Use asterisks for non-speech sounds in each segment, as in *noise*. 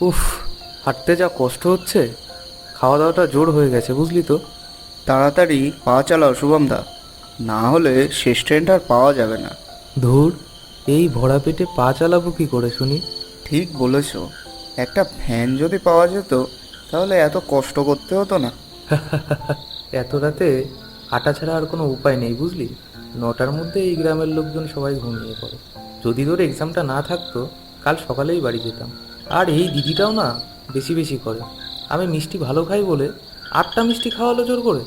উফ হাঁটতে যা কষ্ট হচ্ছে খাওয়া দাওয়াটা জোর হয়ে গেছে বুঝলি তো। তাড়াতাড়ি পা চালাও শুভমদা। না হলে শেষ ট্রেনটা আর পাওয়া যাবে না। ধুর এই ভরা পেটে পা চালাবো কি করে শুনি? ঠিক বলেছ। একটা ফ্যান যদি পাওয়া যেত তাহলে এত কষ্ট করতে হতো না। *laughs* এত রাতে হাঁটা ছাড়া আর কোনো উপায় নেই বুঝলি? নটার মধ্যে এই গ্রামের লোকজন সবাই ঘুমিয়ে পড়ে। যদি তোর এক্সামটা না থাকতো কাল সকালেই বাড়ি যেতাম। আর এই দিদিটাও না বেশি বেশি করে। আমি মিষ্টি ভালো খাই বলে আটটা মিষ্টি খাওয়ালো জোর করে।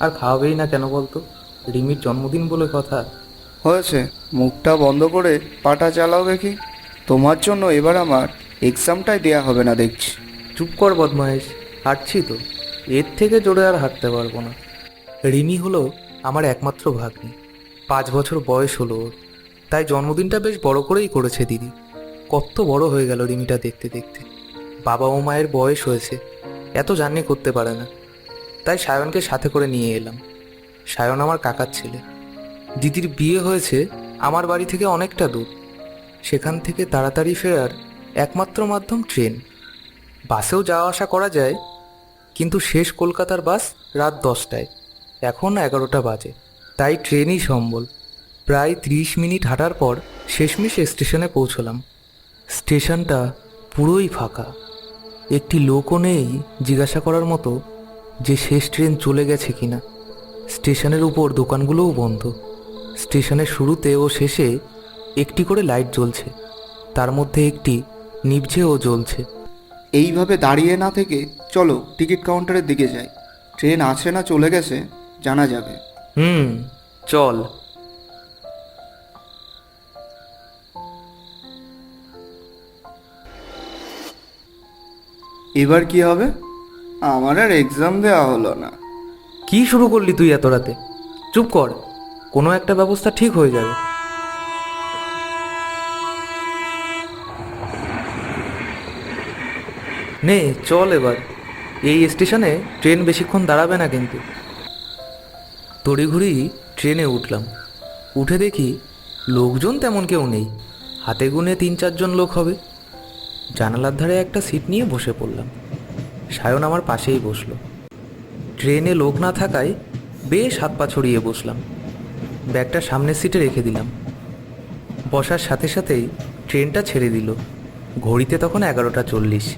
আর খাওয়াবেই না কেন বলতো? রিমির জন্মদিন বলে কথা। হয়েছে। মুখটা বন্ধ করে পাটা চালাও দেখি। তোমার জন্য এবার আমার এক্সামটাই দেয়া হবে না দেখছি। চুপ কর বদমাইশ হাঁটছি তো। এর থেকে জোরে আর হাঁটতে পারব না। রিমি হলো আমার একমাত্র ভাগ্নি। পাঁচ বছর বয়স হলো ওর। তাই জন্মদিনটা বেশ বড় করেই করেছে দিদি। কত বড় হয়ে গেল রিমিটা দেখতে দেখতে। বাবা ও মায়ের বয়স হয়েছে, এত জার্নি করতে পারে না। তাই সায়নকে সাথে করে নিয়ে এলাম। সায়ন আমার কাকার ছেলে। দিদির বিয়ে হয়েছে আমার বাড়ি থেকে অনেকটা দূর। সেখান থেকে তাড়াতাড়ি ফেরার একমাত্র মাধ্যম ট্রেন। বাসেও যাওয়া আসা করা যায়, কিন্তু শেষ কলকাতার বাস রাত দশটায়। এখন এগারোটা বাজে। তাই ট্রেনই সম্বল। প্রায় ত্রিশ মিনিট হাঁটার পর শেষমেশ স্টেশনে পৌঁছলাম। স্টেশনটা পুরোই ফাঁকা। একটি লোকও নেই জিজ্ঞাসা করার মতো যে শেষ ট্রেন চলে গেছে কিনা। স্টেশনের উপর দোকানগুলোও বন্ধ। স্টেশনের শুরুতে ও শেষে একটি করে লাইট জ্বলছে। তার মধ্যে একটি নিভছে ও জ্বলছে। এইভাবে দাঁড়িয়ে না থেকে চলো টিকিট কাউন্টারের দিকে যাই। ট্রেন আছে না চলে গেছে জানা যাবে। হুম চল। এবার কি হবে? আমার আর এক্সাম দেওয়া হলো না। কি শুরু করলি তুই এত রাতে? চুপ কর, কোনো একটা ব্যবস্থা ঠিক হয়ে যাবে। নে, চল এবার। এই স্টেশনে ট্রেন বেশিক্ষণ দাঁড়াবে না কিন্তু। তড়িঘড়ি ট্রেনে উঠলাম। উঠে দেখি লোকজন তেমন কেউ নেই। হাতে গুনে তিন চারজন লোক হবে। জানালার ধারে একটা সিট নিয়ে বসে পড়লাম। সায়ন আমার পাশেই বসল। ট্রেনে লোক না থাকায় বেশ হাত পা ছড়িয়ে বসলাম। ব্যাগটা সামনের সিটে রেখে দিলাম। বসার সাথে সাথেই ট্রেনটা ছেড়ে দিল। ঘড়িতে তখন এগারোটা চল্লিশ।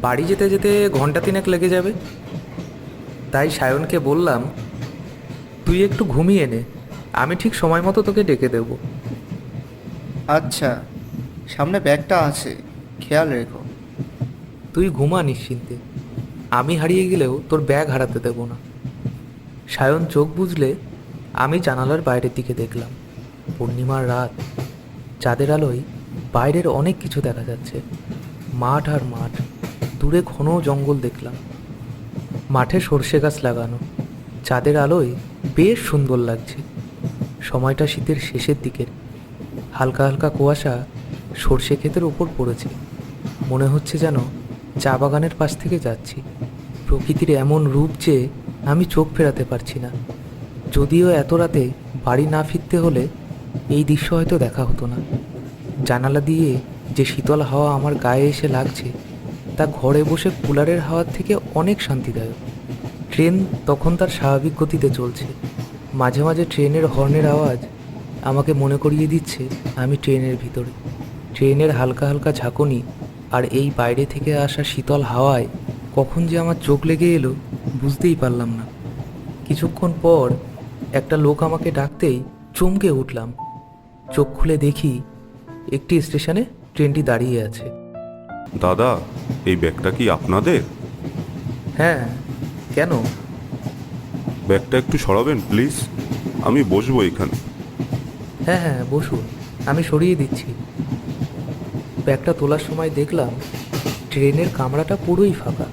বাড়ি যেতে যেতে ঘণ্টা তিনেক লেগে যাবে। তাই সায়নকে বললাম, তুই একটু ঘুমিয়ে নে, আমি ঠিক সময় মতো তোকে ডেকে দেব। আচ্ছা সামনে ব্যাগটা আছে। খেয়াল রেখো। তুই ঘুমা নিশ্চিন্তে। আমি হারিয়ে গেলেও তোর ব্যাগ হারাতে দেব না। সায়ন চোখ বুঝলে আমি জানালার বাইরের দিকে দেখলাম, পূর্ণিমার রাত। চাঁদের আলোয় বাইরের অনেক কিছু দেখা যাচ্ছে। মাঠ আর মাঠ, দূরে ঘন জঙ্গল দেখলাম। মাঠে সর্ষে গাছ লাগানো, চাঁদের আলোয় বেশ সুন্দর লাগছে। সময়টা শীতের শেষের দিকের। হালকা হালকা কুয়াশা সর্ষে ক্ষেতের ওপর পড়েছে। মনে হচ্ছে যেন চা বাগানের পাশ থেকে যাচ্ছি। প্রকৃতির এমন রূপ যে আমি চোখ ফেরাতে পারছি না। যদিও এত রাতে বাড়ি না ফিরতে হলে এই দৃশ্য হয়তো দেখা হতো না। জানালা দিয়ে যে শীতল হাওয়া আমার গায়ে এসে লাগছে, তা ঘরে বসে কুলারের হাওয়ার থেকে অনেক শান্তিদায়ক। ট্রেন তখন তার স্বাভাবিক গতিতে চলছে। মাঝে মাঝে ট্রেনের হর্নের আওয়াজ আমাকে মনে করিয়ে দিচ্ছে আমি ট্রেনের ভিতরে। ট্রেনের হালকা হালকা ঝাঁকুনি আর এই বাইরে থেকে আসা শীতল হাওয়ায় কখন যে আমার চোখ লেগে এলো বুঝতেই পারলাম না। কিছুক্ষণ পর একটা লোক আমাকে ডাকতেই চমকে উঠলাম। চোখ খুলে দেখি একটি স্টেশনে ট্রেনটি দাঁড়িয়ে আছে। দাদা এই ব্যাগটা কি আপনাদের? হ্যাঁ কেন? ব্যাগটা একটু সরাবেন প্লিজ। আমি বসবো এখানে। হ্যাঁ হ্যাঁ বসুন। আমি সরিয়ে দিচ্ছি। ব্যাগটা তোলার সময় দেখলাম ট্রেনের কামরাটা পুরোই ফাঁকা।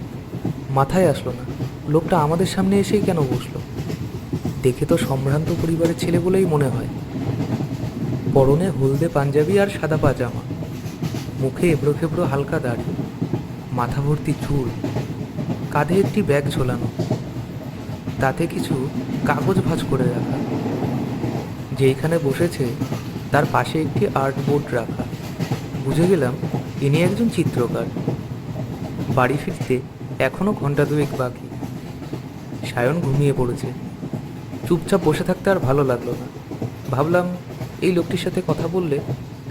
মাথায় আসলো না। লোকটা আমাদের সামনে এসেই কেন বসল? দেখে তো সম্ভ্রান্ত পরিবারের ছেলে বলেই মনে হয়। পরনে হলদে পাঞ্জাবি আর সাদা পাজামা। মুখে এবড়ো খেবড়ো হালকা দাড়ি। মাথা ভর্তি চুল। কাঁধে একটি ব্যাগ ঝোলানো। তাতে কিছু কাগজ ভাঁজ করে রাখা। যেইখানে বসেছে, তার পাশে একটি আর্ট বোর্ড রাখা। বুঝে গেলাম ইনি একজন চিত্রকার। বাড়ি ফিরতে এখনও ঘণ্টা দুয়েক বাকি। সায়ন ঘুমিয়ে পড়েছে। চুপচাপ বসে থাকতে আর ভালো লাগল না। ভাবলাম এই লোকটির সাথে কথা বললে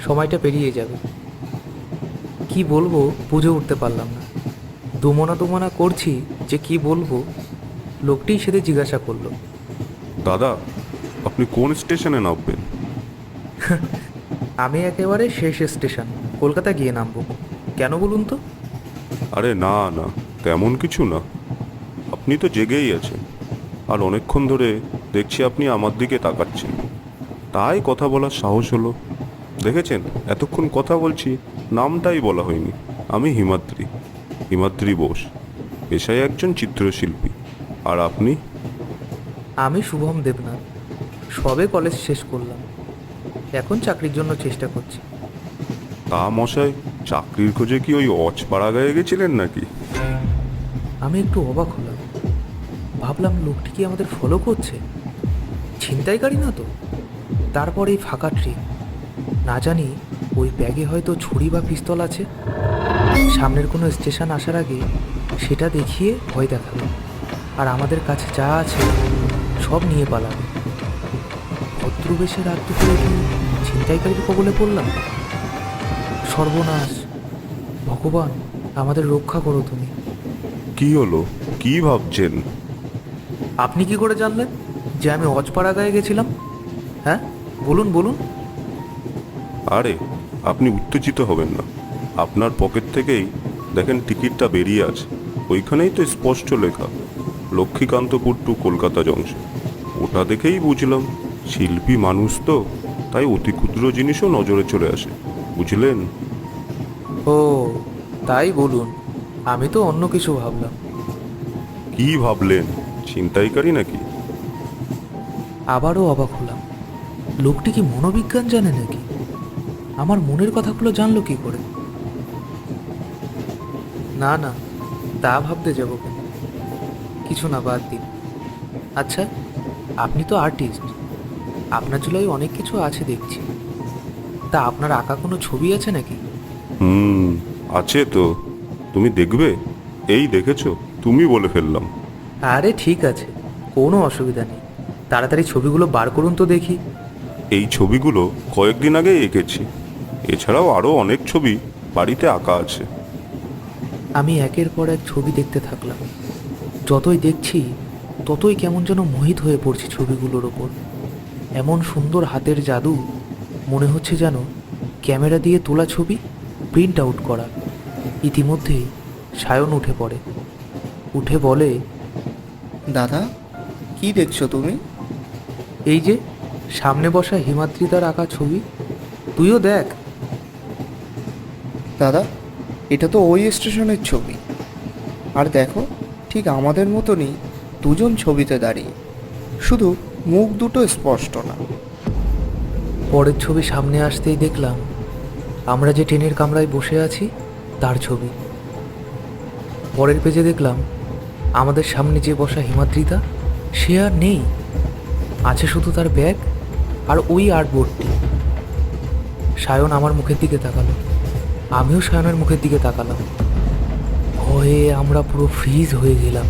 সময়টা পেরিয়ে যাবে। কি বলব বুঝে উঠতে পারলাম না। দুমনা দুমনা করছি যে কি বলব লোকটি সেদিন জিজ্ঞাসা করল। দাদা আপনি কোন স্টেশনে নামবেন? *laughs* আমি একেবারে শেষ স্টেশন। কলকাতা গিয়ে নামবো। কেন বলুন তো? আরে না না তেমন কিছু না। আপনি তো জেগেই আছেন। আর অনেকক্ষণ ধরে দেখছি আপনি আমার দিকে তাকাচ্ছেন। তাই কথা বলার সাহস হলো। দেখেছেন? এতক্ষণ কথা বলছি নামটাই বলা হয়নি। আমি হিমাদ্রি হিমাদ্রি বোস পেশায় একজন চিত্রশিল্পী। আর আপনি? আমি শুভম দেবনাথ। সবে কলেজ শেষ করলাম। এখন চাকরির জন্য চেষ্টা করছি। তা মশাই, চাকরির খোঁজে কি ওই অচপাড়া গায়ে গেছিলেন নাকি? আমি একটু অবাক হলাম। ভাবলাম লোকটি কি আমাদের ফলো করছে? ছিনতাইকারী না তো? তারপর এই ফাঁকা ট্রেন। না জানি ওই ব্যাগে হয়তো ছুরি বা পিস্তল আছে। সামনের কোনো স্টেশন আসার আগে সেটা দেখিয়ে ভয় দেখাবে আর আমাদের কাছে যা আছে, সব নিয়ে পালাবে ভদ্রবেশে রাত দুপুরে ছিনতাইকারীর কবলে পড়লাম? সর্বনাশ। ভগবান আমাদের রক্ষা করো তুমি। কি হলো? কি ভাবছেন? আপনি কি করে জানলেন যে আমি অজপাড়া গায়ে গেছিলাম? হ্যাঁ বলুন বলুন। আরে আপনি উত্তেজিত হবেন না। আপনার পকেট থেকেই দেখেন টিকিটটা বেরিয়ে আছে। ওইখানেই তো স্পষ্ট লেখা লক্ষ্মীকান্তপুর টু কলকাতা জংশন। ওটা দেখেই বুঝলাম শিল্পী মানুষ তো তাই অতি ক্ষুদ্র জিনিসও নজরে চলে আসে। বুঝলেন? ও তাই বলুন। আমি তো অন্য কিছু ভাবলাম। কি ভাবলেন? ছিনতাইকারী নাকি? আবারও অবাক হলাম। লোকটি কি মনোবিজ্ঞান জানে নাকি? আমার মনের কথাগুলো জানলো কি করে? না না তা ভাবতে যাব কেন? কিছু না বাদ দিন। আচ্ছা আপনি তো আর্টিস্ট আপনার চুলাই অনেক কিছু আছে দেখছি। তা আপনার আঁকা কোনো ছবি আছে নাকি? হুম আছে তো। তুমি দেখবে? এই দেখেছ? তুমি বলে ফেললাম। আরে ঠিক আছে কোনো অসুবিধা নেই। তাড়াতাড়ি ছবিগুলো বার করুন তো দেখি। এই ছবিগুলো কয়েকদিন আগে এঁকেছি। এছাড়াও আরও অনেক ছবি বাড়িতে আঁকা আছে। আমি একের পর এক ছবি দেখতে থাকলাম। যতই দেখছি ততই কেমন যেন মোহিত হয়ে পড়ছি ছবিগুলোর ওপর। এমন সুন্দর হাতের জাদু মনে হচ্ছে যেন ক্যামেরা দিয়ে তোলা ছবি প্রিন্ট আউট করা। ইতিমধ্যেই সায়ন উঠে পড়ে। উঠে বলে দাদা কি দেখছ তুমি? এই যে সামনে বসা হিমাদ্রিদার আঁকা ছবি। তুইও দেখ। দাদা এটা তো ওই স্টেশনের ছবি। আর দেখো ঠিক আমাদের মতনই দুজন ছবিতে দাঁড়িয়ে। শুধু মুখ দুটো স্পষ্ট না। পরের ছবি সামনে আসতেই দেখলাম। আমরা যে ট্রেনের কামরায় বসে আছি, তার ছবি। পরের পেজে দেখলাম, আমাদের সামনে যে বসা হিমাদ্রিতা, সে আর নেই। আছে শুধু তার ব্যাগ আর ওই আর্টবোর্ডটি। সায়ন আমার মুখের দিকে তাকালো। আমিও সায়নের মুখের দিকে তাকালাম। ভয়ে আমরা পুরো ফ্রিজ হয়ে গেলাম।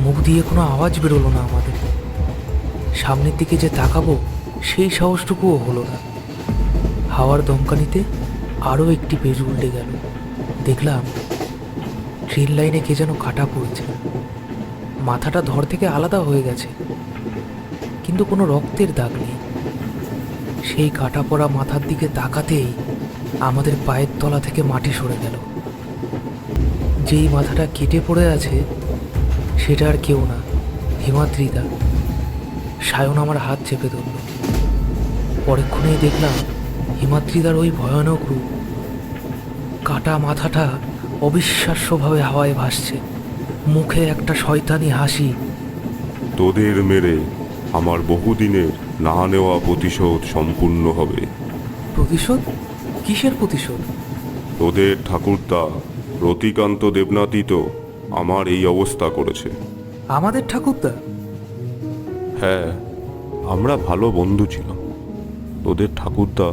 মুখ দিয়ে কোনো আওয়াজ বেরোলো না আমাদের। সামনের দিকে যে তাকাবো সেই সাহসটুকুও হলো না। হাওয়ার দমকানিতে আরও একটি পেজ উল্টে গেল। দেখলাম ট্রেন লাইনে কে যেন কাটা পড়েছে। মাথাটা ধর থেকে আলাদা হয়ে গেছে। কিন্তু কোনো রক্তের দাগ নেই। সেই কাটা পড়া মাথার দিকে তাকাতেই আমাদের পায়ের তলা থেকে মাটি সরে গেল। যেই মাথাটা কেটে পড়ে আছে, সেটা আর কেউ না, হিমাদ্রিদা। সায়ন আমার হাত চেপে ধরল। পরেক্ষণেই দেখলাম হিমাদ্রিদার ওই ভয়ানক রূপ। কাটা মাথাটা অবিশ্বাস্যভাবে হাওয়ায় ভাসছে। মুখে একটা শয়তানি হাসি। তোদের মেরে আমার বহুদিনের না নেওয়া প্রতিশোধ সম্পূর্ণ হবে। প্রতিশোধ? কিসের প্রতিশোধ? তোদের ঠাকুরদা রতিকান্ত দেবনাথই তো আমার এই অবস্থা করেছে। আমাদের ঠাকুরদা? হ্যাঁ আমরা ভালো বন্ধু ছিলাম। তোদের ঠাকুরদা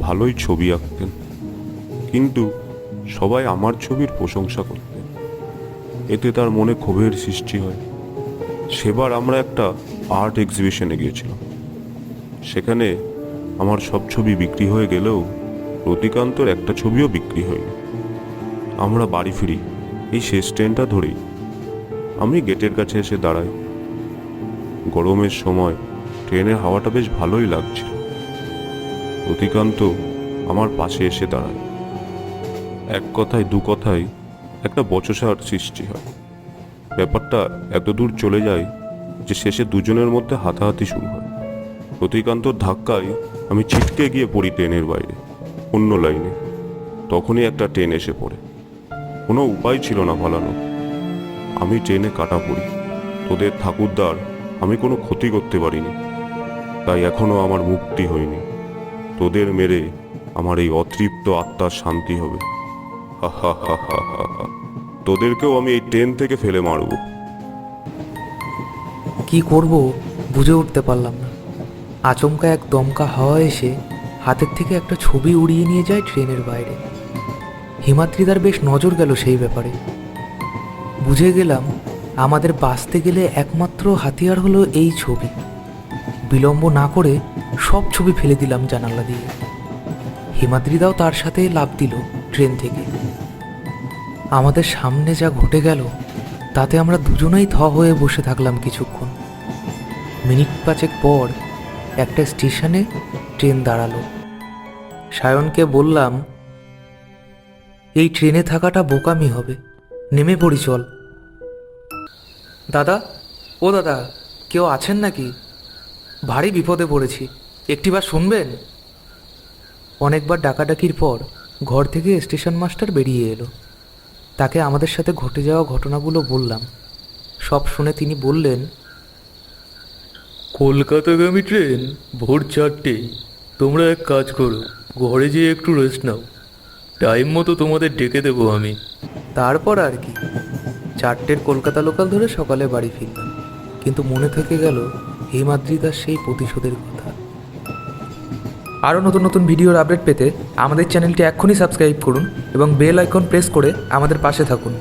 ভালোই ছবি আঁকতেন। কিন্তু সবাই আমার ছবির প্রশংসা করতেন। এতে তার মনে ক্ষোভের সৃষ্টি হয়। সেবার আমরা একটা আর্ট এক্সিবিশনে গিয়েছিলাম। সেখানে আমার সব ছবি বিক্রি হয়ে গেলেও রতিকান্তর একটা ছবিও বিক্রি হয়নি। আমরা বাড়ি ফিরি, এই শেষ ট্রেনটা ধরেই। আমি গেটের কাছে এসে দাঁড়াই। গরমের সময় ট্রেনের হাওয়াটা বেশ ভালোই লাগছিল। রতিকান্ত আমার পাশে এসে দাঁড়ায়। এক কথায়, দু কথায় একটা বচসার সৃষ্টি হয়। ব্যাপারটা এত দূর চলে যায় যে শেষে দুজনের মধ্যে হাতাহাতি শুরু হয়। রতিকান্তর ধাক্কায় আমি ছিটকে গিয়ে পড়ি ট্রেনের বাইরে, অন্য লাইনে। তখনই একটা ট্রেন এসে পড়ে। কোনো উপায় ছিল না পালানো। আমি ট্রেনে কাটা পড়ি। তোদের ঠাকুরদার, আমি কোনো ক্ষতি করতে পারিনি। তাই এখনও আমার মুক্তি হয়নি। তোদের মেরে আমার এই অতৃপ্ত আত্মার শান্তি হবে। হা হা হা। তোদেরকেও আমি এই ট্রেন থেকে ফেলে মারব। কি করব বুঝে উঠতে পারলাম না। আচমকা এক দমকা হাওয়া এসে হাতের থেকে একটা ছবি উড়িয়ে নিয়ে যায় ট্রেনের বাইরে। হিমাদ্রিদার বেশ নজর গেল সেই ব্যাপারে। বুঝে গেলাম আমাদের বাঁচতে গেলে একমাত্র হাতিয়ার হলো এই ছবি। বিলম্ব না করে সব ছবি ফেলে দিলাম জানালা দিয়ে। হিমাদ্রিদাও তার সাথে লাভ দিল ট্রেন থেকে। আমাদের সামনে যা ঘটে গেল, তাতে আমরা দুজনেই থ হয়ে বসে থাকলাম কিছুক্ষণ। মিনিট পাঁচেক পর একটা স্টেশনে ট্রেন দাঁড়াল। সায়নকে বললাম, এই ট্রেনে থাকাটা বোকামি হবে। নেমে পড়ি চল। দাদা? ও দাদা, কেউ আছেন নাকি? ভারী বিপদে পড়েছি। একটিবার শুনবেন? অনেকবার ডাকাডাকির পর ঘর থেকে স্টেশন মাস্টার বেরিয়ে এলো। তাকে আমাদের সাথে ঘটে যাওয়া ঘটনাগুলো বললাম। সব শুনে তিনি বললেন কলকাতাগামী ট্রেন ভোর চারটে। তোমরা এক কাজ করো ঘরে যেয়ে একটু রেস্ট নাও। টাইম মতো তোমাদের ডেকে দেবো আমি। তারপর আর কি। চারটের কলকাতা লোকাল ধরে সকালে বাড়ি ফিরলাম। কিন্তু মনে থেকে গেল হিমাদ্রিদার সেই প্রতিশোধের কথা। আরও নতুন নতুন ভিডিওর আপডেট পেতে আমাদের চ্যানেলটি এখনই সাবস্ক্রাইব করুন এবং বেল আইকন প্রেস করে আমাদের পাশে থাকুন।